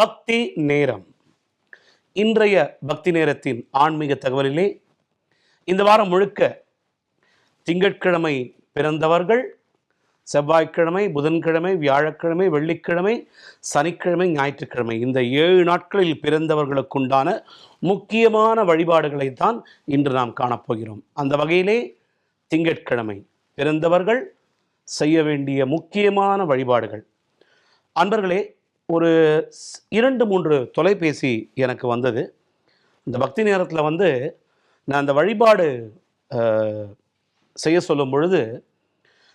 பக்தி நேரம். இன்றைய பக்தி நேரத்தின் ஆன்மீக தகவலிலே இந்த வாரம் முழுக்க திங்கட்கிழமை பிறந்தவர்கள் செவ்வாய்க்கிழமை புதன்கிழமை வியாழக்கிழமை வெள்ளிக்கிழமை சனிக்கிழமை ஞாயிற்றுக்கிழமை இந்த ஏழு நாட்களில் பிறந்தவர்களுக்குண்டான முக்கியமான வழிபாடுகளை தான் இன்று நாம் காணப்போகிறோம். அந்த வகையிலே திங்கட்கிழமை பிறந்தவர்கள் செய்ய வேண்டிய முக்கியமான வழிபாடுகள். அன்பர்களே ஒரு இரண்டு மூன்று தொலைபேசி எனக்கு வந்தது. இந்த பக்தி நேரத்தில் வந்து நான் அந்த வழிபாடு செய்ய சொல்லும் பொழுது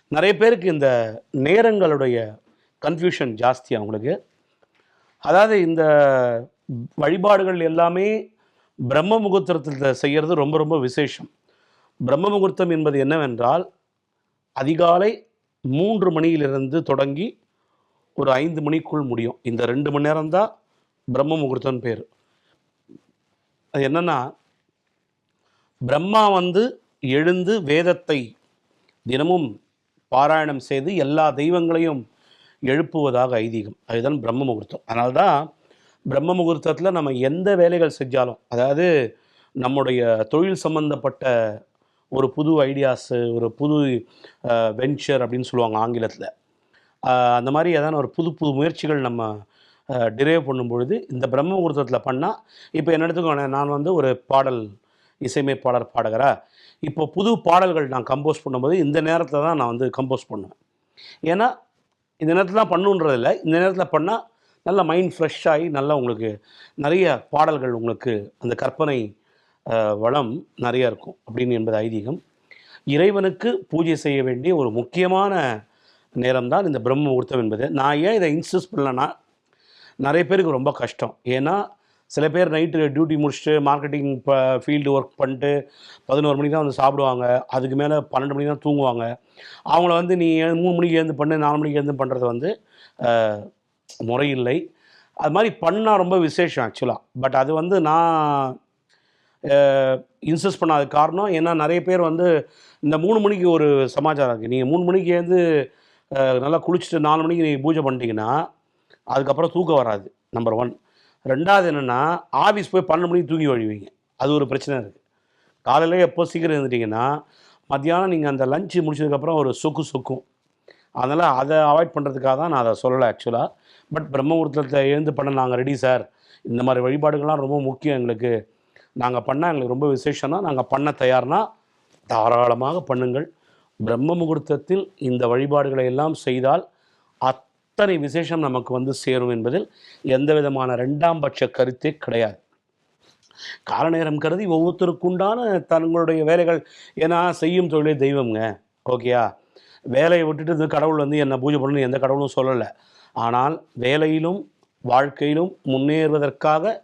நிறைய பேருக்கு இந்த நேரங்களுடைய கன்ஃபியூஷன் ஜாஸ்தி அவங்களுக்கு. அதாவது இந்த வழிபாடுகள் எல்லாமே பிரம்ம முகூர்த்தத்தில் செய்கிறது ரொம்ப ரொம்ப விசேஷம். பிரம்ம முகூர்த்தம் என்பது என்னவென்றால் அதிகாலை மூன்று மணியிலிருந்து தொடங்கி ஒரு ஐந்து மணிக்குள் முடியும். இந்த ரெண்டு மணி நேரம் தான் பிரம்ம முகூர்த்தம்னு பேர். அது என்னன்னா பிரம்மா வந்து எழுந்து வேதத்தை தினமும் பாராயணம் செய்து எல்லா தெய்வங்களையும் எழுப்புவதாக ஐதீகம். அதுதான் பிரம்ம முகூர்த்தம். அதனால்தான் பிரம்ம முகூர்த்தத்தில் நம்ம எந்த வேலைகள் செஞ்சாலும் அதாவது நம்முடைய தொழில் சம்பந்தப்பட்ட ஒரு புது ஐடியாஸு ஒரு புது வெஞ்சர் அப்படின்னு சொல்லுவாங்க ஆங்கிலத்தில். அந்த மாதிரி ஏதாவது ஒரு புது புது முயற்சிகள் நம்ம டிரைவ் பண்ணும் பொழுது இந்த பிரம்ம முகூர்த்தத்தில் பண்ணால் இப்போ என்ன எடுத்துக்கோங்க நான் வந்து ஒரு பாடல் இசையமைப்பாளர் பாடகரா. இப்போ புது பாடல்கள் நான் கம்போஸ் பண்ணும்போது இந்த நேரத்தில் தான் நான் வந்து கம்போஸ் பண்ணுவேன். ஏன்னா இந்த நேரத்தில் தான் பண்ணுன்றது இல்லை. இந்த நேரத்தில் பண்ணால் நல்ல மைண்ட் ஃப்ரெஷ் ஆகி நல்லா உங்களுக்கு நிறைய பாடல்கள் உங்களுக்கு அந்த கற்பனை வளம் நிறைய இருக்கும். அப்படின்னு என்பது ஐதீகம். இறைவனுக்கு பூஜை செய்ய வேண்டிய ஒரு முக்கியமான நேரம்தான் இந்த பிரம்ம முகூர்த்தம் என்பது. நான் ஏன் இதை இன்சிஸ்ட் பண்ணலன்னா நிறைய பேருக்கு ரொம்ப கஷ்டம். ஏன்னா சில பேர் நைட்டு டியூட்டி முடிச்சுட்டு மார்க்கெட்டிங் இப்போ ஃபீல்டு ஒர்க் பண்ணிட்டு பதினோரு மணிக்கு தான் வந்து சாப்பிடுவாங்க. அதுக்கு மேலே பன்னெண்டு மணிக்கு தான் தூங்குவாங்க. அவங்கள வந்து நீ ஏ- மூணு மணிக்கு எழுந்து பண்ணு நாலு மணிக்கு எழுந்து பண்ணுறது வந்து முறையில்லை. அது மாதிரி பண்ணால் ரொம்ப விசேஷம் ஆக்சுவலாக பட் அது வந்து நான் இன்சிஸ்ட் பண்ணாத காரணம் ஏன்னா நிறைய பேர் வந்து இந்த மூணு மணிக்கு ஒரு சமாச்சாரம் இருக்குது நீங்கள் மூணு மணிக்கு எழுந்து நல்லா குளிச்சுட்டு நாலு மணிக்கு நீங்கள் பூஜை பண்ணிட்டீங்கன்னா அதுக்கப்புறம் தூக்கம் வராது நம்பர் ஒன் ரெண்டாவது என்னென்னா ஆஃபீஸ் போய் பன்னெண்டு மணிக்கு தூங்கி வழிவீங்க. அது ஒரு பிரச்சனை இருக்குது காலையில் எப்போ சீக்கிரம் இருந்துட்டிங்கன்னா மத்தியானம் நீங்கள் அந்த லஞ்சு முடிச்சதுக்கப்புறம் ஒரு சொக்கு சொக்கும். அதனால் அதை அவாய்ட் பண்ணுறதுக்காக தான் நான் அதை சொல்லலை ஆக்சுவலாக பட் பிரம்மமுகூர்த்தத்தை எழுந்து பண்ண நாங்கள் ரெடி சார் இந்த மாதிரி வழிபாடுகள்லாம் ரொம்ப முக்கியம் எங்களுக்கு. நாங்கள் பண்ணால் எங்களுக்கு ரொம்ப விசேஷம்னா நாங்கள் பண்ண தயார்னா தாராளமாக பண்ணுங்கள். பிரம்ம முகூர்த்தத்தில் இந்த வழிபாடுகளை எல்லாம் செய்தால் அத்தனை விசேஷம் நமக்கு வந்து சேரும் என்பதில் எந்த விதமான ரெண்டாம் பட்ச கருத்தே கிடையாது. கால நேரம் கருதி ஒவ்வொருத்தருக்குண்டான தங்களுடைய வேலைகள் ஏன்னா செய்யும் தொழிலே தெய்வம்ங்க. ஓகேயா? வேலையை விட்டுட்டு இந்த கடவுள் வந்து என்னை பூஜை பண்ணணும்னு எந்த கடவுளும் சொல்லலை. ஆனால் வேலையிலும் வாழ்க்கையிலும் முன்னேறுவதற்காக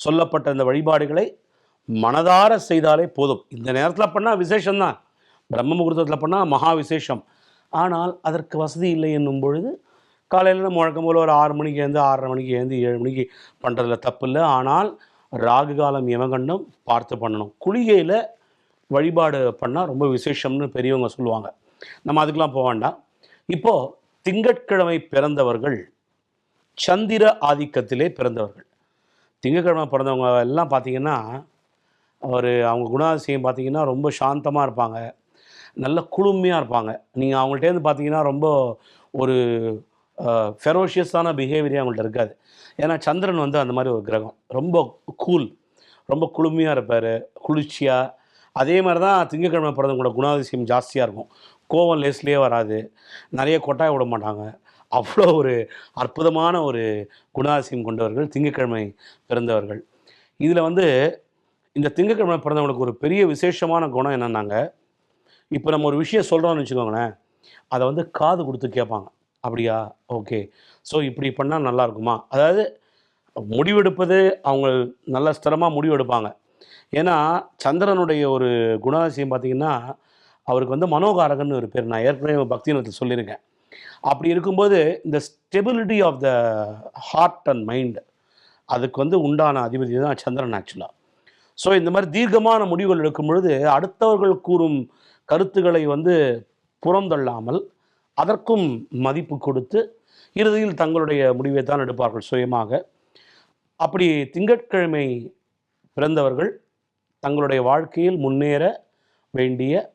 சொல்லப்பட்ட இந்த வழிபாடுகளை மனதார செய்தாலே போதும். இந்த நேரத்தில் பண்ணால் விசேஷம்தான். பிரம்ம முகூர்த்தத்தில் பண்ணால் மகா விசேஷம் ஆனால் அதற்கு வசதி இல்லை என்னும் பொழுது காலையில் நம்ம வழக்கம் போல் ஒரு ஆறு மணிக்கு எழுந்து ஆறரை மணிக்கு எழுந்து ஏழு மணிக்கு பண்ணுறதுல தப்பு இல்லை. ஆனால் ராகு காலம் யமகண்டம் பார்த்து பண்ணணும். குளிகையில் வழிபாடு பண்ணால் ரொம்ப விசேஷம்னு பெரியவங்க சொல்லுவாங்க. நம்ம அதுக்கெலாம் போக வேண்டாம். இப்போது திங்கட்கிழமை பிறந்தவர்கள் சந்திர ஆதிக்கத்திலே பிறந்தவர்கள். திங்கட்கிழமை பிறந்தவங்க எல்லாம் பார்த்தீங்கன்னா ஒரு அவங்க குணாதிசயம் பார்த்திங்கன்னா ரொம்ப சாந்தமாக இருப்பாங்க. நல்ல குளுமையாக இருப்பாங்க. நீங்கள் அவங்கள்ட்டேருந்து பார்த்தீங்கன்னா ரொம்ப ஒரு ஃபெரோஷியஸான பிஹேவியரே அவங்கள்ட்ட இருக்காது. ஏன்னா சந்திரன் வந்து அந்த மாதிரி ஒரு கிரகம். ரொம்ப கூல் ரொம்ப குளுமையாக இருப்பார் குளிர்ச்சியாக அதே மாதிரி தான் திங்கக்கிழமை பிறந்தவங்களோட குணாதிசயம் ஜாஸ்தியாக இருக்கும். கோவம் லேஸ்லேயே வராது. நிறைய கொட்டாய் விட மாட்டாங்க. அவ்வளோ ஒரு அற்புதமான ஒரு குணாதிசயம் கொண்டவர்கள் திங்கட்கிழமை பிறந்தவர்கள். இதில் வந்து இந்த திங்கட்கிழமை பிறந்தவங்களுக்கு ஒரு பெரிய விசேஷமான குணம் என்னன்னாங்க இப்போ நம்ம ஒரு விஷயம் சொல்கிறோம்னு வச்சுக்கோங்களேன் அதை வந்து காது கொடுத்து கேட்பாங்க. அப்படியா? ஓகே. ஸோ இப்படி பண்ணால் நல்லா இருக்குமா? அதாவது முடிவெடுப்பது அவங்க நல்ல ஸ்திரமாக முடிவெடுப்பாங்க. ஏன்னா சந்திரனுடைய ஒரு குணாதிசயம் பார்த்தீங்கன்னா அவருக்கு வந்து மனோகாரகன்னு ஒரு பேர். நான் ஏற்கனவே பக்தினத்தில் சொல்லியிருக்கேன். அப்படி இருக்கும்போது இந்த stability of the heart and mind அதுக்கு வந்து உண்டான அதிபதி தான் சந்திரன் ஆக்சுவலாக ஸோ இந்த மாதிரி தீர்க்கமான முடிவுகள் எடுக்கும் பொழுது அடுத்தவர்கள் கூறும் கருத்துக்களை வந்து புறந்தள்ளாமல் அதற்கும் மதிப்பு கொடுத்து இறுதியில் தங்களுடைய முடிவை தான் எடுப்பார்கள் சுயமாக. அப்படி திங்கட்கிழமை பிறந்தவர்கள் தங்களுடைய வாழ்க்கையில் முன்னேற வேண்டிய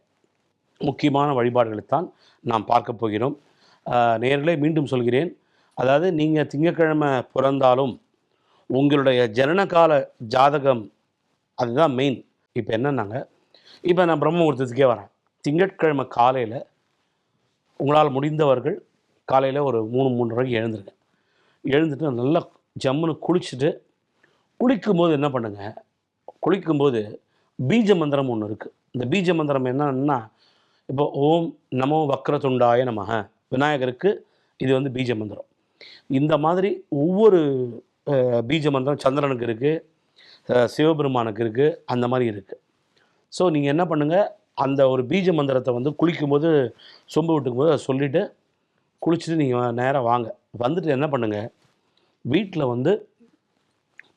முக்கியமான வழிபாடுகளைத்தான் நாம் பார்க்க போகிறோம். ஆஹ் மீண்டும் சொல்கிறேன். அதாவது நீங்கள் திங்கட்கிழமை பிறந்தாலும் உங்களுடைய ஜனனகால ஜாதகம் அதுதான் மெயின் இப்போ என்னன்னாங்க? இப்போ நான் பிரம்மமுகூர்த்தத்துக்கே வரேன். திங்கட்கிழமை காலையில் உங்களால் முடிந்தவர்கள் காலையில் ஒரு மூணு மூணு வரைக்கும் எழுந்துருங்க. எழுந்துட்டு நல்லா ஜம்முன்னு குளிச்சுட்டு குளிக்கும்போது என்ன பண்ணுங்கள் குளிக்கும்போது பீஜ மந்திரம் ஒன்று இருக்குது இந்த பீஜ மந்திரம் என்னன்னா இப்போ ஓம் நமோ வக்ரதுண்டாய நமக விநாயகருக்கு இது வந்து பீஜ மந்திரம். இந்த மாதிரி ஒவ்வொரு பீஜ மந்திரம் சந்திரனுக்கு இருக்குது சிவபெருமானுக்கு இருக்குது அந்த மாதிரி இருக்குது ஸோ நீங்கள் என்ன பண்ணுங்கள் அந்த ஒரு பீஜ மந்திரத்தை வந்து குளிக்கும்போது சொம்பு விட்டுக்கும்போது அதை சொல்லிவிட்டு குளிச்சுட்டு நீங்கள் நேராக வாங்க. வந்துட்டு என்ன பண்ணுங்கள் வீட்டில் வந்து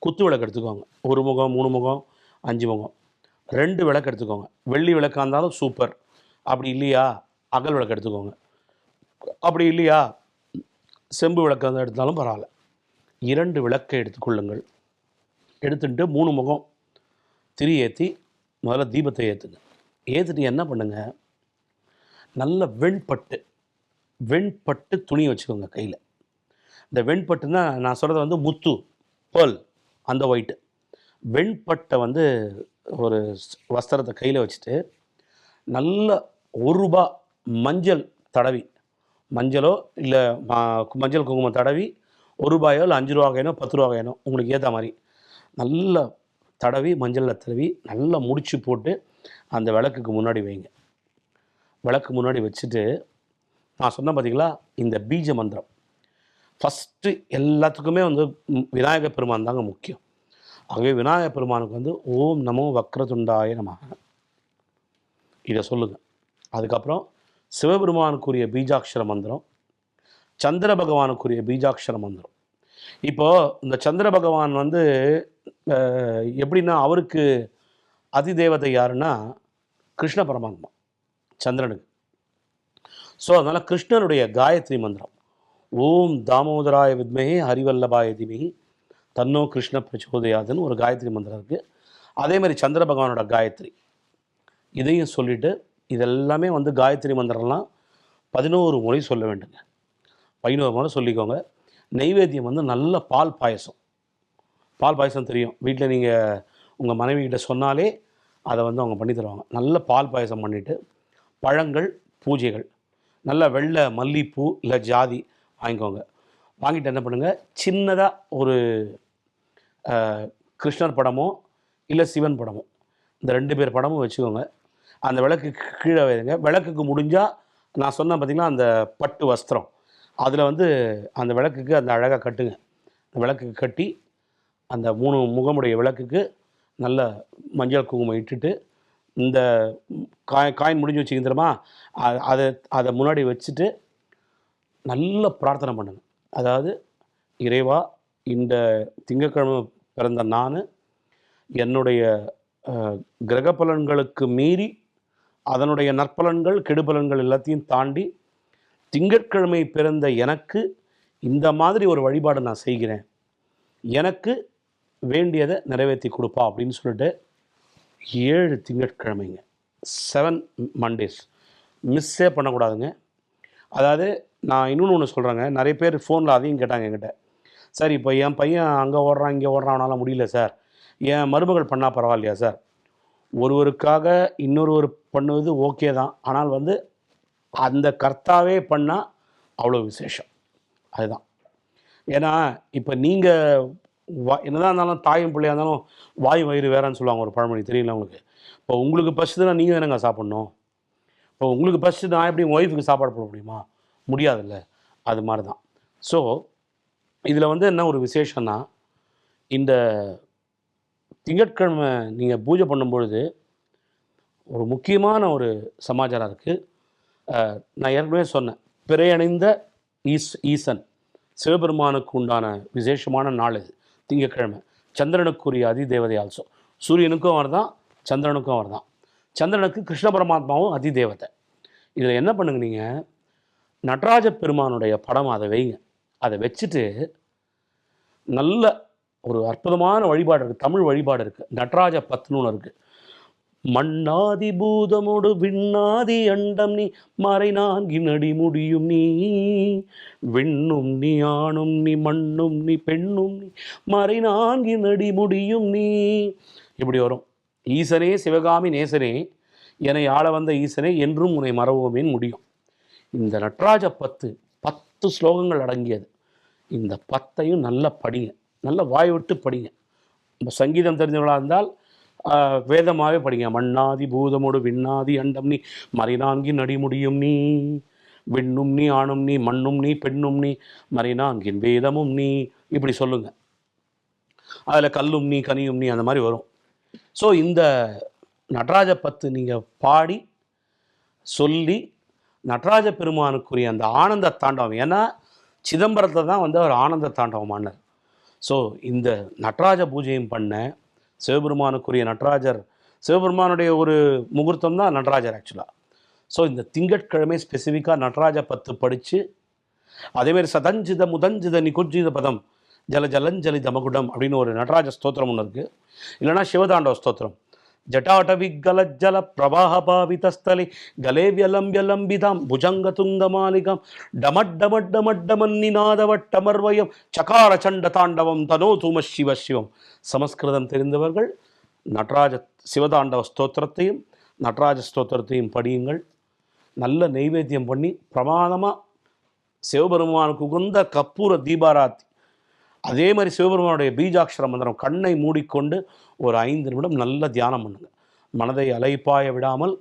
குத்து விளக்கு எடுத்துக்கோங்க. ஒரு முகம் மூணு முகம் அஞ்சு முகம். ரெண்டு விளக்கு எடுத்துக்கோங்க. வெள்ளி விளக்காக இருந்தாலும் சூப்பர். அப்படி இல்லையா? அகல் விளக்கு எடுத்துக்கோங்க. அப்படி இல்லையா? செம்பு விளக்கு வந்து எடுத்தாலும் பரவாயில்ல. இரண்டு விளக்கை எடுத்துக்கொள்ளுங்கள் எடுத்துட்டு மூணு முகம் திரி ஏற்றி முதல்ல தீபத்தை ஏற்றுங்க ஏற்றுட்டு என்ன பண்ணுங்க? நல்ல வெண்பட்டு வெண்பட்டு துணி வச்சுக்கோங்க கையில். இந்த வெண்பட்டுன்னா நான் சொல்கிறது வந்து முத்து பேர்ல் அந்த ஒயிட்டு வெண்பட்டை வந்து ஒரு வஸ்திரத்தை கையில் வச்சுட்டு நல்ல ஒரு ரூபா மஞ்சள் தடவி மஞ்சளோ இல்லை மஞ்சள் குங்குமம் தடவி ஒரு ரூபாயோ இல்லை அஞ்சு ரூபா பத்து ரூபா உங்களுக்கு ஏற்ற மாதிரி நல்ல தடவி மஞ்சளில் தடவி நல்லா முடிச்சு போட்டு அந்த விளக்குக்கு முன்னாடி வைங்க. விளக்கு முன்னாடி வச்சுட்டு நான் சொன்னேன் பார்த்தீங்களா இந்த பீஜ மந்திரம். ஃபஸ்ட்டு எல்லாத்துக்குமே வந்து ம், விநாயகர் பெருமான் தாங்க முக்கியம். ஆகவே விநாயக பெருமானுக்கு வந்து ஓம் நமோ வக்ரதுண்டாய நமக இதை சொல்லுங்கள் அதுக்கப்புறம் சிவபெருமானுக்குரிய பீஜாட்சர மந்திரம் சந்திர பகவானுக்குரிய பீஜாட்சர மந்திரம். இப்போது இந்த சந்திர பகவான் வந்து எப்படின்னா அவருக்கு அதிதேவதை யாருன்னா கிருஷ்ண பரமாத்மா சந்திரனுக்கு. ஸோ அதனால் கிருஷ்ணனுடைய காயத்ரி மந்திரம் ஓம் தாமோதராய வித்மகே ஹரிவல்லபாய திமகி தன்னோ கிருஷ்ண பிரச்சோதயாதுன்னு ஒரு காயத்ரி மந்திரம் இருக்குது அதே மாதிரி சந்திர பகவானோட காயத்ரி. இதையும் சொல்லிவிட்டு இதெல்லாமே வந்து காயத்ரி மந்திரம்லாம் பதினோரு முறை சொல்ல வேண்டுங்க. பதினோரு முறை சொல்லிக்கோங்க. நெய்வேத்தியம் வந்து நல்ல பால் பாயசம். பால் பாயசம் தெரியும். வீட்டில் நீங்கள் உங்கள் மனைவி கிட்ட சொன்னாலே அதை வந்து அவங்க பண்ணி தருவாங்க. நல்ல பால் பாயசம் பண்ணிவிட்டு பழங்கள் பூஜைகள். நல்ல வெள்ளை மல்லிப்பூ இல்லை ஜாதி வாங்கிக்கோங்க. வாங்கிட்டு என்ன பண்ணுங்கள் சின்னதாக ஒரு கிருஷ்ணர் படமோ இல்லை சிவன் படமோ இந்த ரெண்டு பேர் படமும் வச்சுக்கோங்க. அந்த விளக்குக்கு கீழே வைங்க. விளக்குக்கு முடிஞ்சால் நான் சொன்னேன் பார்த்திங்கன்னா அந்த பட்டு வஸ்திரம். அதில் வந்து அந்த விளக்குக்கு அந்த அழகாக கட்டுங்க. அந்த விளக்குக்கு கட்டி அந்த மூணு முகமுடைய விளக்குக்கு நல்ல மஞ்சள் குங்குமம் இட்டுட்டு இந்த காய் காயின் முடிஞ்சு வச்சுக்கிங்க தெரியுமா? அதை அதை முன்னாடி வச்சுட்டு நல்ல பிரார்த்தனை பண்ணுங்க. அதாவது இறைவா இந்த திங்கக்கிழமை பிறந்த நான் என்னுடைய கிரக பலன்களுக்கு மீறி அதனுடைய நற்பலன்கள் கெடுபலன்கள் எல்லாத்தையும் தாண்டி திங்கட்கிழமை பிறந்த எனக்கு இந்த மாதிரி ஒரு வழிபாடு நான் செய்கிறேன். எனக்கு வேண்டியதை நிறைவேற்றி கொடுப்பா அப்படின்னு சொல்லிட்டு ஏழு திங்கட்கிழமைங்க. Seven Mondays மிஸ்ஸே பண்ணக்கூடாதுங்க. அதாவது நான் இன்னொன்று ஒன்று சொல்கிறேங்க நிறைய பேர் ஃபோனில் அதையும் கேட்டாங்க என்கிட்ட. சார் இப்போ என் பையன் அங்கே ஓடுறான் இங்கே ஓடுறான் அவனால் முடியல சார். என் மருமகள் பண்ணால் பரவாயில்லையா சார்? ஒருவருக்காக இன்னொருவர் பண்ணுவது ஓகே தான். ஆனால் வந்து அந்த கர்த்தாவே பண்ணால் அவ்வளோ விசேஷம். அதுதான். ஏன்னா இப்போ நீங்கள் வா என்னதான் இருந்தாலும் தாயும் பிள்ளையாக இருந்தாலும் வாய் வயிறு வேறான்னு சொல்லுவாங்க ஒரு பழமொழி. தெரியல உங்களுக்கு? இப்போ உங்களுக்கு பசிச்சுன்னா நீங்கள் தானேங்க சாப்பிட்ணும்? இப்போ உங்களுக்கு பசிச்சு நான் எப்படி உங்கள் ஒய்ஃபுக்கு சாப்பாடு போட முடியுமா? முடியாதுல்ல. அது மாதிரி தான் ஸோ இதில் வந்து என்ன ஒரு விசேஷம்னா இந்த திங்கட்கிழமை நீங்கள் பூஜை பண்ணும்பொழுது ஒரு முக்கியமான ஒரு சமாச்சாரம் இருக்குது நான் ஏற்கனவே சொன்னேன். பிறையணிந்த ஈஸ் ஈசன். சிவபெருமானுக்கு உண்டான விசேஷமான நாள் இது. திங்கட்கிழமை. சந்திரனுக்குரிய அதி தேவதை ஆல்சோ சூரியனுக்கும் அவர்தான் சந்திரனுக்கும் அவர்தான். சந்திரனுக்கு கிருஷ்ண பரமாத்மாவும் அதிதேவதை. இதில் என்ன பண்ணுங்க நீங்கள் நடராஜ பெருமானுடைய படம் அதை வைங்க. அதை வச்சுட்டு நல்ல ஒரு அற்புதமான வழிபாடு இருக்குது தமிழ் வழிபாடு இருக்குது நடராஜ பத்னு இருக்குது மண்ணாதி பூதமோடு விண்ணாதி அண்டம் நீ மறை நான்கின் அடி முடியும் நீ. விண்ணும் நீ ஆணும் நீ மண்ணும் நீ பெண்ணும் நீ மறை நான்கின் அடி முடியும் நீ. இப்படி வரும். ஈசனே சிவகாமி நேசனே என்னை ஆள வந்த ஈசனே என்றும் உன்னை மறவோமேன் முடியும். இந்த நடராஜ பத்து பத்து ஸ்லோகங்கள் அடங்கியது. இந்த பத்தையும் நல்லா படிங்க. நல்ல வாய் விட்டு படிங்க. நம்ம சங்கீதம் தெரிஞ்சவளாக இருந்தால் வேதமாகவே படிங்க. மண்ணாதி பூதமோடு விண்ணாதி அண்டம் நீ மறைநான்கின் நடிமுடியும் நீ விண்ணும் நீ ஆணும் நீ மண்ணும் நீ பெண்ணும் நீ மறைநான்கின் வேதமும் நீ. இப்படி சொல்லுங்க. அதில் கல்லும் நீ கனியும் நீ அந்த மாதிரி வரும். ஸோ இந்த நடராஜ பத்து நீங்கள் பாடி சொல்லி நடராஜ பெருமானுக்குரிய அந்த ஆனந்த தாண்டவம் ஏன்னா சிதம்பரத்தை தான் வந்து அவர் ஆனந்த தாண்டவம் ஆனார். ஸோ இந்த நடராஜ பூஜையும் பண்ண சிவபெருமானுக்குரிய நடராஜர் சிவபெருமானுடைய ஒரு முகூர்த்தம் தான் நடராஜர் ஆக்சுவலாக ஸோ இந்த திங்கட்கிழமை ஸ்பெசிஃபிக்காக நடராஜ பத்து படித்து அதேமாதிரி சதஞ்சித முதஞ்சித நிகுஜித பதம் ஜல ஜலஞ்சலி தமகுடம் அப்படின்னு ஒரு நடராஜ ஸ்தோத்திரம் ஒன்று இருக்குது இல்லைன்னா சிவதாண்டவ ஸ்தோத்திரம். ஜட்டாட்டவிகலஜ்ஜல பிரவாஹ பாவிதஸ்தலி கலே வியலம்பியலம்பிதாம் புஜங்க துங்கமாலிகாம் டமட்டமட்டமட்டமன்னிநாதவட்டமர்வயம் சகார சண்ட தாண்டவம் தனோ தூம சிவ சிவம் சமஸ்கிருதம் தெரிந்தவர்கள் நடராஜ சிவதாண்டவ ஸ்தோத்திரத்தையும் நடராஜ ஸ்தோத்திரத்தையும் படியுங்கள். நல்ல நெய்வேத்தியம் பண்ணி பிரமாதமாக சிவபெருமானுக்கு உகந்த கற்பூர தீபாராத்தி அதே மாதிரி சிவபெருமானுடைய பீஜாட்சர மந்திரம் கண்ணை மூடிக்கொண்டு ஒரு ஐந்து நிமிடம் நல்ல தியானம் பண்ணுங்க. மனதை அலைப்பாய விடாமல்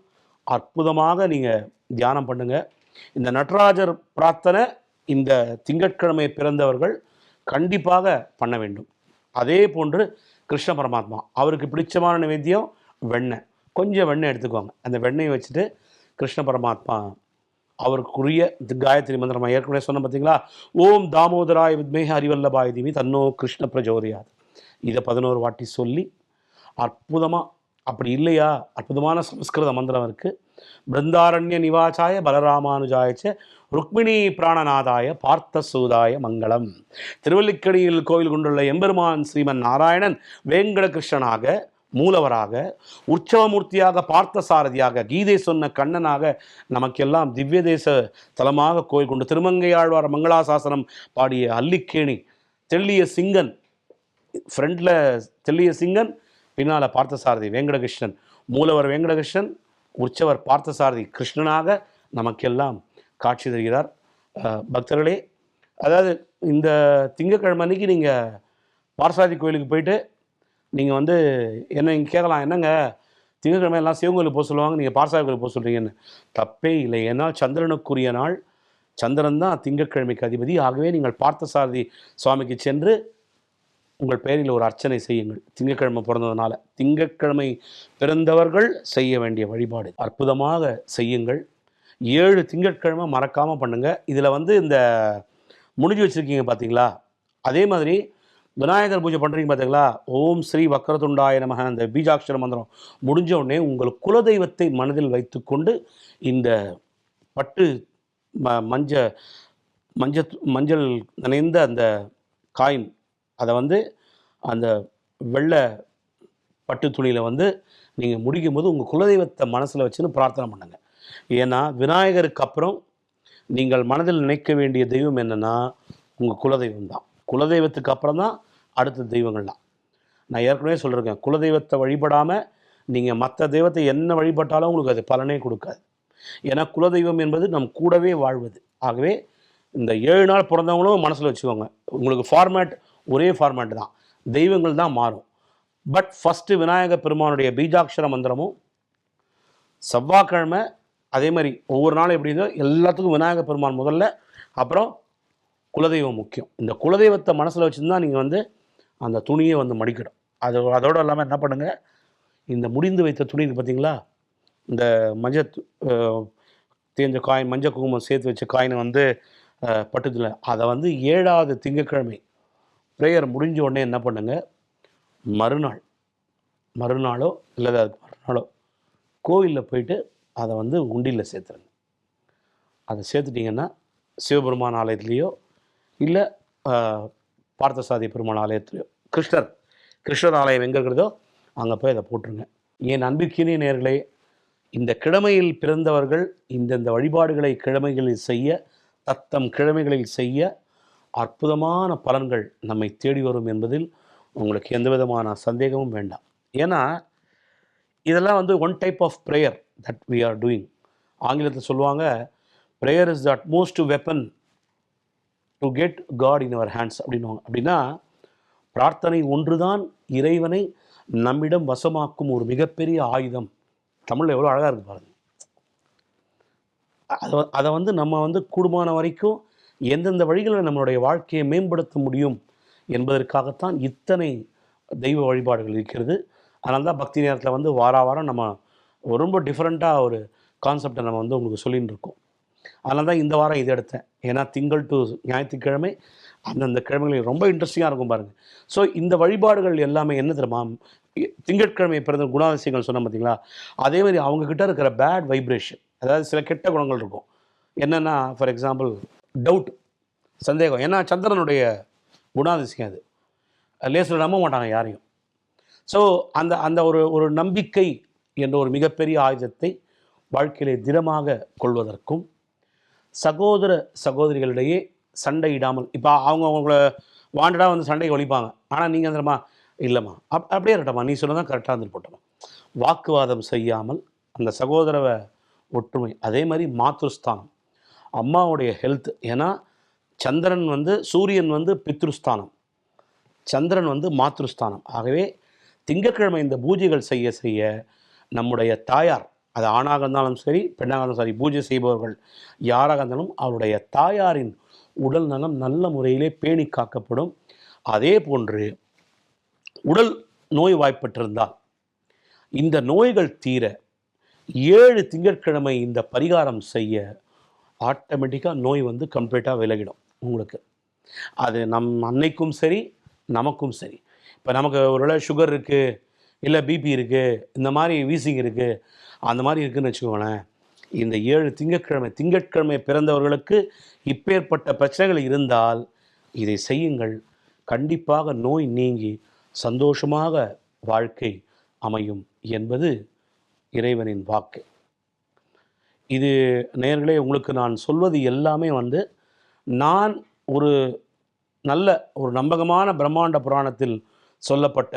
அற்புதமாக நீங்கள் தியானம் பண்ணுங்க. இந்த நடராஜர் பிரார்த்தனை இந்த திங்கட்கிழமை பிறந்தவர்கள் கண்டிப்பாக பண்ண வேண்டும். அதே போன்று கிருஷ்ண பரமாத்மா அவருக்கு பிடிச்சமான நிவேத்தியம் வெண்ணெய். கொஞ்சம் வெண்ணெய் எடுத்துக்கோங்க. அந்த வெண்ணெயை வச்சுட்டு கிருஷ்ண பரமாத்மா அவருக்குரிய காயத்ரி மந்திரம் ஏற்கனவே சொன்ன பார்த்தீங்களா? ஓம் தாமோதராய வித்மே ஹரிவல்லபாய் திவி தன்னோ கிருஷ்ண பிரஜோதியாது. இதை பதினோரு வாட்டி சொல்லி அற்புதமாக அப்படி இல்லையா? அற்புதமான சமஸ்கிருத மந்திரம் இருக்குது பிருந்தாரண்ய நிவாசாய பலராமானுஜாயச்ச ருக்மிணி பிராணநாதாய பார்த்த சூதாய மங்களம். திருவல்லிக்கடியில் கோவில் கொண்டுள்ள எம்பெருமான் ஸ்ரீமன் நாராயணன் வேங்கடகிருஷ்ணனாக மூலவராக உற்சவமூர்த்தியாக பார்த்த சாரதியாக கீதை சொன்ன கண்ணனாக நமக்கெல்லாம் திவ்ய தேச தலமாக கோயில் கொண்டு திருமங்கையாழ்வார் மங்களாசாசனம் பாடிய அல்லிக்கேணி தெள்ளிய சிங்கன் ஃப்ரண்டில் தெள்ளிய சிங்கன் பின்னால் பார்த்தசாரதி வேங்கடகிருஷ்ணன். மூலவர் வேங்கடகிருஷ்ணன் உற்சவர் பார்த்தசாரதி கிருஷ்ணனாக நமக்கெல்லாம் காட்சி தருகிறார். பக்தர்களே அதாவது இந்த திங்கக்கிழமை அன்னைக்கு நீங்கள் பார்சாதி கோயிலுக்கு போயிட்டு நீங்கள் வந்து என்ன இங்கே கேட்கலாம். என்னங்க? திங்கக்கிழமை எல்லாம் சிவங்கோயிலுக்கு போக சொல்லுவாங்க. நீங்கள் பார்சாதி போக சொல்கிறீங்கன்னு தப்பே இல்லை. ஏன்னா சந்திரனுக்குரிய நாள். சந்திரன் தான் திங்கட்கிழமைக்கு அதிபதி. ஆகவே நீங்கள் பார்த்தசாரதி சுவாமிக்கு சென்று உங்கள் பெயரில் ஒரு அர்ச்சனை செய்யுங்கள். திங்கட்கிழமை பிறந்ததுனால. திங்கட்கிழமை பிறந்தவர்கள் செய்ய வேண்டிய வழிபாடு. அற்புதமாக செய்யுங்கள். ஏழு திங்கட்கிழமை மறக்காமல் பண்ணுங்கள் இதில் வந்து இந்த முடிஞ்சு வச்சுருக்கீங்க பார்த்தீங்களா அதே மாதிரி விநாயகர் பூஜை பண்ணுறீங்க பார்த்தீங்களா ஓம் ஸ்ரீ வக்கரதுண்டாய நமக. அந்த பீஜாட்சர மந்திரம் முடிஞ்ச உடனே உங்கள் குலதெய்வத்தை மனதில் வைத்துக்கொண்டு இந்த பட்டு ம மஞ்ச மஞ்ச மஞ்சள் நினைந்த அந்த காயின் அதை வந்து அந்த வெள்ளை பட்டு துணியில் வந்து நீங்கள் முடிக்கும் போது உங்கள் குலதெய்வத்தை மனசில் வச்சுன்னு பிரார்த்தனை பண்ணுங்கள் ஏன்னா விநாயகருக்கு அப்புறம் நீங்கள் மனதில் நினைக்க வேண்டிய தெய்வம் என்னன்னா உங்கள் குலதெய்வம் தான் குலதெய்வத்துக்கு அப்புறம் தான் அடுத்த தெய்வங்கள்லாம். நான் ஏற்கனவே சொல்லியிருக்கேன் குலதெய்வத்தை வழிபடாமல் நீங்கள் மற்ற தெய்வத்தை என்ன வழிபட்டாலும் உங்களுக்கு அது பலனே கொடுக்காது. ஏன்னா குலதெய்வம் என்பது நம் கூடவே வாழ்வது. ஆகவே இந்த ஏழு நாள் பிறந்தவங்களும் மனசில் வச்சுக்கோங்க உங்களுக்கு ஃபார்மேட் ஒரே ஃபார்மேட் தான். தெய்வங்கள் தான் மாறும். பட் ஃபஸ்ட்டு விநாயக பெருமானுடைய பீஜாட்சர மந்திரமும் செவ்வாய்க்கிழமை அதே மாதிரி ஒவ்வொரு நாளும் எப்படி இருந்தோ எல்லாத்துக்கும் விநாயக பெருமான் முதல்ல அப்புறம் குலதெய்வம் முக்கியம். இந்த குலதெய்வத்தை மனசில் வச்சுருந்தா நீங்கள் வந்து அந்த துணியை வந்து மடிக்கணும். அது அதோடு இல்லாமல் என்ன பண்ணுங்கள் இந்த முடிந்து வைத்த துணி இருக்கு பார்த்தீங்களா இந்த மஞ்சள் தேஞ்ச காயின் மஞ்சள் குங்குமம் சேர்த்து வச்ச காயினை வந்து அஹ், அதை வந்து ஏழாவது திங்கட்கிழமை ப்ரேயர் முடிஞ்ச உடனே என்ன பண்ணுங்க? மறுநாள் மறுநாளோ இல்லை அதுக்கு மறுநாளோ கோவிலில் போயிட்டு அதை வந்து உண்டியில் சேர்த்துருங்க. அதை சேர்த்துட்டிங்கன்னா சிவபெருமான் ஆலயத்துலேயோ இல்லை பார்த்தசாதி பெருமாள் ஆலயத்துலையோ? கிருஷ்ணர். கிருஷ்ணர் ஆலயம் எங்கே இருக்கிறதோ அங்கே போய் அதை போட்டுருங்க. என் அன்பிற்கினிய நேர்களே இந்த கிழமையில் பிறந்தவர்கள் இந்தந்த வழிபாடுகளை கிழமைகளில் செய்ய தத்தம் கிழமைகளில் செய்ய அற்புதமான பலன்கள் நம்மை தேடி வரும் என்பதில் உங்களுக்கு எந்த விதமான சந்தேகமும் வேண்டாம். ஏன்னா இதெல்லாம் வந்து one type of prayer that we are doing ஆங்கிலத்தில் சொல்லுவாங்க prayer is the utmost weapon to get God in our hands அப்படின்னு அப்படின்னா பிரார்த்தனை ஒன்றுதான் இறைவனை நம்மிடம் வசமாக்கும் ஒரு மிகப்பெரிய ஆயுதம். தமிழில் எவ்வளோ அழகாக இருக்கு பாருங்க. அதை அதை வந்து நம்ம வந்து கூடுமான வரைக்கும் எந்தெந்த வழிகளில் நம்மளுடைய வாழ்க்கையை மேம்படுத்த முடியும் என்பதற்காகத்தான் இத்தனை தெய்வ வழிபாடுகள் இருக்கிறது. அதனால தான் பக்தி நேரத்தில் வந்து வார வாரம் நம்ம ரொம்ப டிஃப்ரெண்ட்டாக ஒரு கான்செப்டை நம்ம வந்து உங்களுக்கு சொல்லின்னு இருக்கோம். அதனால தான் இந்த வாரம் இது எடுத்தேன். ஏன்னா திங்கள் டு ஞாயிற்றுக்கிழமை அந்தந்த கிழமைகளில் ரொம்ப இன்ட்ரெஸ்டிங்காக இருக்கும் பாருங்கள் ஸோ இந்த வழிபாடுகள் எல்லாமே என்ன தெரியுமா? திங்கட்கிழமை பிறந்த குணாதிசயங்கள் சொன்ன பார்த்தீங்களா அதே மாதிரி அவங்கக்கிட்ட இருக்கிற பேட் வைப்ரேஷன் அதாவது சில கெட்ட குணங்கள் இருக்கும். என்னென்னா ஃபார் எக்ஸாம்பிள் டவுட் சந்தேகம். ஏன்னா சந்திரனுடைய குணாதிசயம் அது. லேசில் நம்ப மாட்டாங்க யாரையும். ஸோ அந்த அந்த ஒரு ஒரு நம்பிக்கை என்ற ஒரு மிகப்பெரிய ஆயுதத்தை வாழ்க்கையிலே திடமாக கொள்வதற்கும் சகோதர சகோதரிகளிடையே சண்டையிடாமல் இப்போ அவங்க அவங்கள வாண்டடாக வந்து சண்டைக்கு ஒழிப்பாங்க ஆனால் நீங்கள் வந்துடுமா இல்லைம்மா. அப் அப்படியே இருக்கட்டம்மா. நீ சொன்னதான் கரெக்டாக வந்து போட்டோம்மா வாக்குவாதம் செய்யாமல் அந்த சகோதர ஒற்றுமை அதே மாதிரி மாத்ருஸ்தானம். அம்மாவுடைய ஹெல்த் ஏன்னா சந்திரன் வந்து சூரியன் வந்து பித்ருஸ்தானம். சந்திரன் வந்து மாத்ருஸ்தானம். ஆகவே திங்கட்கிழமை இந்த பூஜைகள் செய்ய செய்ய நம்முடைய தாயார் அது ஆணாக இருந்தாலும் சரி பெண்ணாக இருந்தாலும் சரி பூஜை செய்பவர்கள் யாராக இருந்தாலும் அவருடைய தாயாரின் உடல் நலம் நல்ல முறையிலே பேணி காக்கப்படும். அதே போன்று உடல் நோய் வாய்ப்பட்டிருந்தால் இந்த நோய்கள் தீர ஏழு திங்கட்கிழமை இந்த பரிகாரம் செய்ய ஆட்டோமேட்டிக்காக நோய் வந்து கம்ப்ளீட்டாக விலகிடும் உங்களுக்கு. அது நம் அன்னைக்கும் சரி நமக்கும் சரி. இப்போ நமக்கு ஒருவேளை சுகர் இருக்குது இல்லை பிபி இருக்குது இந்த மாதிரி வீசிங் இருக்குது அந்த மாதிரி இருக்குன்னு வச்சுக்கோங்களேன். இந்த ஏழு திங்கட்கிழமை திங்கட்கிழமை பிறந்தவர்களுக்கு இப்பேற்பட்ட பிரச்சனைகள் இருந்தால் இதை செய்யுங்கள். கண்டிப்பாக நோய் நீங்கி சந்தோஷமாக வாழ்க்கை அமையும் என்பது இறைவனின் வாக்கு. இது நேர்களே உங்களுக்கு நான் சொல்வது எல்லாமே வந்து நான் ஒரு நல்ல ஒரு நம்பகமான பிரம்மாண்ட புராணத்தில் சொல்லப்பட்ட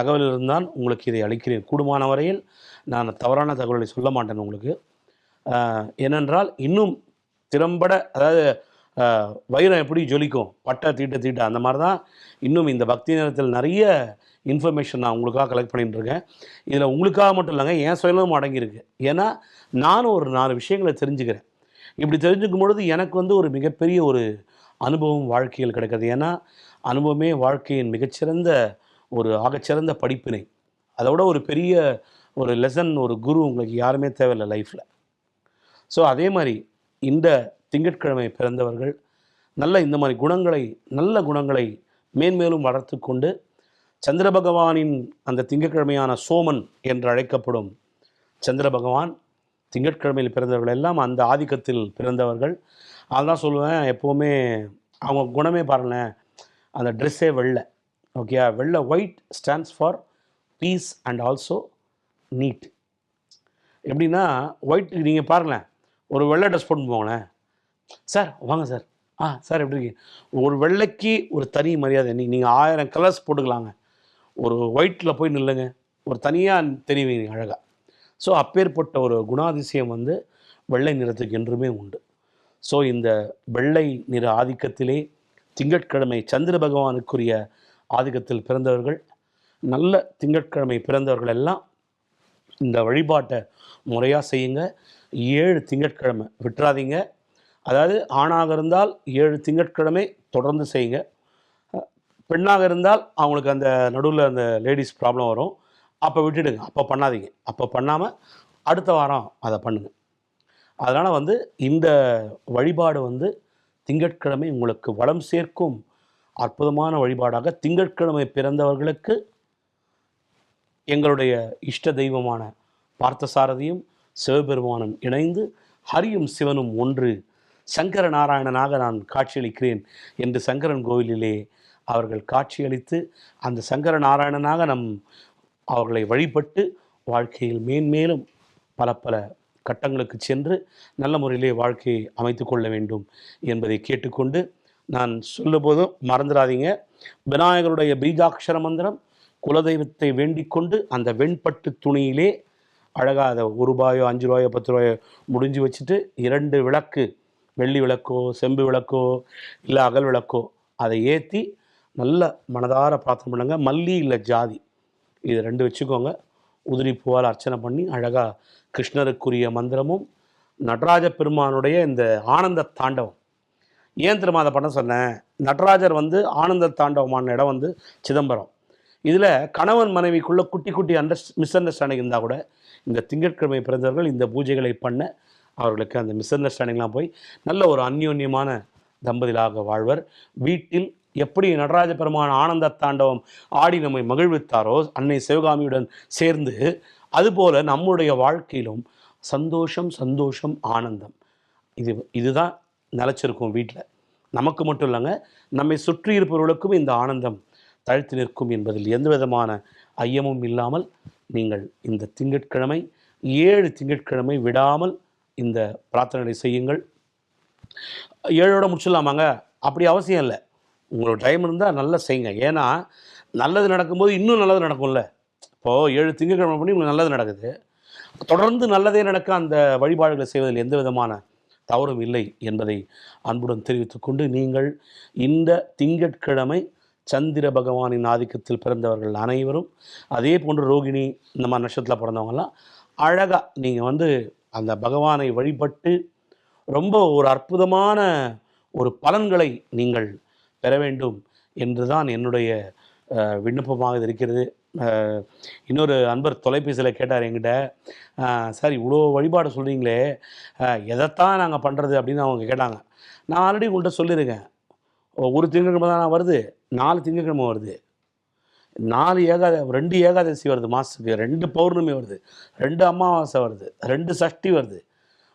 தகவலிலிருந்தான் உங்களுக்கு இதை அளிக்கிறேன். கூடுமான வரையில் நான் தவறான தகவலை சொல்ல மாட்டேன் உங்களுக்கு. ஏனென்றால் இன்னும் திறம்பட அதாவது வைரம் எப்படி ஜொலிக்கும்? பட்டை தீட்ட தீட்ட அந்த மாதிரி தான் இன்னும் இந்த பக்தி நேரத்தில் நிறைய இன்ஃபர்மேஷன் நான் உங்களுக்காக கலெக்ட் பண்ணிட்டு இருக்கேன். இதில் உங்களுக்காக மட்டும் இல்லைங்க என் சுயலும் அடங்கியிருக்கு. ஏன்னா நானும் ஒரு நாலு விஷயங்களை தெரிஞ்சுக்கிறேன். இப்படி தெரிஞ்சுக்கும் பொழுது எனக்கு வந்து ஒரு மிகப்பெரிய ஒரு அனுபவம் வாழ்க்கையில் கிடைக்கிறது ஏன்னா அனுபவமே வாழ்க்கையின் மிகச்சிறந்த ஒரு ஆகச்சிறந்த படிப்பினை. அதோட ஒரு பெரிய ஒரு லெசன் ஒரு குரு உங்களுக்கு யாருமே தேவையில்லை லைஃப்பில் ஸோ அதே மாதிரி இந்த திங்கட்கிழமை பிறந்தவர்கள் நல்ல இந்த மாதிரி குணங்களை நல்ல குணங்களை மேன்மேலும் வளர்த்து கொண்டு சந்திர பகவானின் அந்த திங்கட்கிழமையான சோமன் என்று அழைக்கப்படும் சந்திர பகவான் திங்கட்கிழமையில் பிறந்தவர்கள் எல்லாம் அந்த ஆதிக்கத்தில் பிறந்தவர்கள். அதெல்லாம் சொல்லுவேன் எப்போவுமே அவங்க குணமே பாருங்களேன் அந்த ட்ரெஸ்ஸே வெள்ளை ஓகே வெள்ளை white stands for peace and also neat எப்படின்னா ஒயிட் நீங்கள் பாருங்களேன் ஒரு வெள்ளை ட்ரெஸ் போட்டு போங்களேன். சார் வாங்க சார் ஆ சார் எப்படி இருக்கீங்க? ஒரு வெள்ளைக்கு ஒரு தனி மரியாதை. நீங்கள் நீங்கள் ஆயிரம் கலர்ஸ் போட்டுக்கலாங்க. ஒரு ஒயிட்டில் போய் நில்லுங்க. ஒரு தனியாக தெரியுவீங்க அழகாக ஸோ அப்பேற்பட்ட ஒரு குணாதிசயம் வந்து வெள்ளை நிறத்துக்கு என்றுமே உண்டு. ஸோ இந்த வெள்ளை நிற ஆதிக்கத்திலே திங்கட்கிழமை சந்திர பகவானுக்குரிய ஆதிக்கத்தில் பிறந்தவர்கள் நல்ல திங்கட்கிழமை பிறந்தவர்கள் எல்லாம் இந்த வழிபாட்டை முறையாக செய்யுங்க. ஏழு திங்கட்கிழமை விட்டுறாதீங்க. அதாவது ஆணாக இருந்தால் ஏழு திங்கட்கிழமை தொடர்ந்து செய்யுங்க. பெண்ணாக இருந்தால் அவங்களுக்கு அந்த நடுவில் அந்த லேடிஸ் ப்ராப்ளம் வரும். அப்போ விட்டுடுங்க. அப்போ பண்ணாதீங்க. அப்போ பண்ணாமல் அடுத்த வாரம் அதை பண்ணுங்கள் அதனால் வந்து இந்த வழிபாடு வந்து திங்கட்கிழமை உங்களுக்கு வளம் சேர்க்கும். அற்புதமான வழிபாடாக திங்கட்கிழமை பிறந்தவர்களுக்கு எங்களுடைய இஷ்ட தெய்வமான பார்த்தசாரதியும் சிவபெருமானும் இணைந்து ஹரியும் சிவனும் ஒன்று. சங்கர நாராயணனாக நான் காட்சியளிக்கிறேன் என்று சங்கரன் கோவிலிலே அவர்கள் காட்சியளித்து அந்த சங்கர நாராயணனாக நம் அவர்களை வழிபட்டு வாழ்க்கையில் மேன்மேலும் பல பல கட்டங்களுக்கு சென்று நல்ல முறையிலே வாழ்க்கையை அமைத்து கொள்ள வேண்டும் என்பதை கேட்டுக்கொண்டு நான் சொல்லும்போதும் மறந்துடாதீங்க. விநாயகருடைய பீஜாட்சர மந்திரம் குலதெய்வத்தை வேண்டிக் கொண்டு அந்த வெண்பட்டு துணியிலே அழகாக அதை ஒரு ரூபாயோ அஞ்சு ரூபாயோ பத்து ரூபாயோ முடிஞ்சு வச்சுட்டு இரண்டு விளக்கு வெள்ளி விளக்கோ செம்பு விளக்கோ இல்லை அகல் விளக்கோ அதை ஏற்றி நல்ல மனதார பிரார்த்தனை பண்ணுங்க. மல்லி இல்லை ஜாதி. இது ரெண்டு வச்சுக்கோங்க. உதிரி பூவால் அர்ச்சனை பண்ணி அழகாக கிருஷ்ணருக்குரிய மந்திரமும் நடராஜ பெருமானுடைய இந்த ஆனந்த தாண்டவம். ஏன் திரும்ப அதை பண்ண சொன்னேன்? நடராஜர் வந்து ஆனந்த தாண்டவமான இடம் வந்து சிதம்பரம். இதில் கணவன் மனைவிக்குள்ள குட்டி குட்டி அண்டர் மிஸ் அண்டர்ஸ்டாண்டிங் இருந்தால் கூட இந்த திங்கட்கிழமை பிறந்தவர்கள் இந்த பூஜைகளை பண்ண அவர்களுக்கு அந்த மிஸ் அண்டர்ஸ்டாண்டிங்லாம் போய் நல்ல ஒரு அந்யோன்யமான தம்பதிகளாக வாழ்வர். வீட்டில் எப்படி நடராஜ பெருமான் ஆனந்த தாண்டவம் ஆடி நம்மை மகிழ்வித்தாரோ அன்னை சிவகாமியுடன் சேர்ந்து அதுபோல் நம்முடைய வாழ்க்கையிலும் சந்தோஷம் சந்தோஷம் ஆனந்தம். இது இதுதான் நிலச்சிருக்கும் வீட்டில் நமக்கு மட்டும் இல்லைங்க நம்மை சுற்றி இருப்பவர்களுக்கும் இந்த ஆனந்தம் தழுத்து நிற்கும் என்பதில் எந்த விதமான ஐயமும் இல்லாமல் நீங்கள் இந்த திங்கட்கிழமை ஏழு திங்கட்கிழமை விடாமல் இந்த பிரார்த்தனை செய்யுங்கள். ஏழோட முடிச்சிடலாமாங்க? அப்படி அவசியம் இல்லை. உங்களோட டைம் இருந்தால் நல்லா செய்யுங்க. ஏன்னா நல்லது நடக்கும்போது இன்னும் நல்லது நடக்கும்ல. இப்போது ஏழு திங்கட்கிழமை பண்ணி உங்களுக்கு நல்லது நடக்குது. தொடர்ந்து நல்லதே நடக்க அந்த வழிபாடுகளை செய்வதில் எந்த விதமான தவறும் இல்லை என்பதை அன்புடன் தெரிவித்துக்கொண்டு நீங்கள் இந்த திங்கட்கிழமை சந்திர பகவானின் ஆதிக்கத்தில் பிறந்தவர்கள் அனைவரும் அதே போன்று ரோகிணி இந்த மாதிரி நட்சத்திரத்தில் பிறந்தவங்கெல்லாம் அழகாக நீங்கள் வந்து அந்த பகவானை வழிபட்டு ரொம்ப ஒரு அற்புதமான ஒரு பலன்களை நீங்கள் பெற வேண்டும் என்று தான் என்னுடைய விண்ணப்பமாக இருக்கிறது. இன்னொரு அன்பர் தொலைபேசியில் கேட்டார் என்கிட்ட சார் இவ்வளோ வழிபாடு சொல்கிறீங்களே எதைத்தான் நாங்கள் பண்ணுறது அப்படின்னு அவங்க கேட்டாங்க. நான் ஆல்ரெடி உங்கள்கிட்ட சொல்லியிருக்கேன். ஒரு திங்கக்கிழமை தான் வருது நாலு திங்கக்கிழமை வருது. நாலு ஏகாத ரெண்டு ஏகாதசி வருது மாதத்துக்கு ரெண்டு பௌர்ணமி வருது ரெண்டு அமாவாசை வருது ரெண்டு சஷ்டி வருது.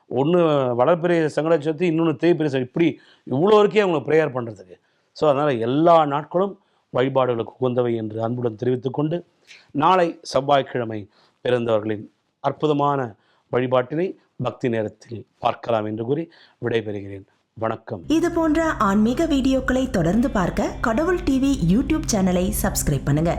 ஒன்று வளர்பிரிய சங்கட சதுர்த்தி இன்னொன்று தேய்பிரிய இப்படி இவ்வளோ இருக்கே அவங்க ப்ரேயர் பண்ணுறதுக்கு ஸோ அதனால் எல்லா நாட்களும் வழிபாடுகளுக்கு உகந்தவை என்று அன்புடன் தெரிவித்துக்கொண்டு நாளை செவ்வாய்க்கிழமை பிறந்தவர்களின் அற்புதமான வழிபாட்டினை பக்தி நேரத்தில் பார்க்கலாம் என்று கூறி விடைபெறுகிறேன். வணக்கம். இது போன்ற ஆன்மீக வீடியோக்களை தொடர்ந்து பார்க்க கடவுள் டிவி யூடியூப் சேனலை சப்ஸ்கிரைப் பண்ணுங்க.